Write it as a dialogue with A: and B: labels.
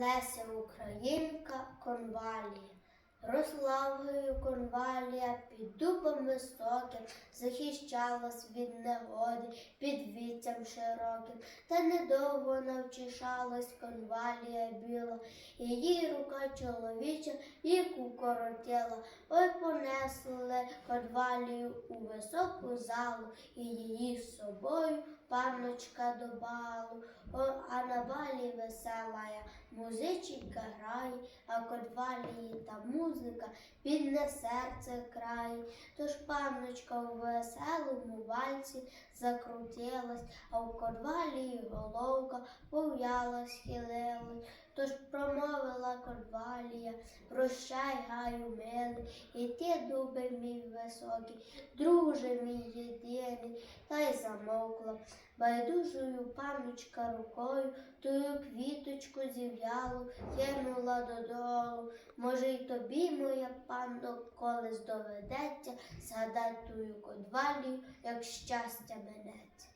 A: Леся Українка конвалія. Росла в конвалія під дубом високим, захищалась від негоди під віттям широким, та недовго навчишалась конвалія біла, її рука чоловіча їх укоротила, ой понесли конвалію у високу залу, і її з собою панночка до балу. Музиченька грає, а конвалії та музика підне серце край. Тож панночка у веселому вальці закрутилась, а в конвалії головка пов'ялась, хилилась. Тож промовила конвалія, прощай, гаю милий, і ти, дуби мій високий, друже мій єдиний, та й замовкла. Байдужою панночка рукою тую квіточку зів'ялу кинула додолу. Може, й тобі, моя панно, колись доведеться згадать тую кодвалію, як щастя менеться.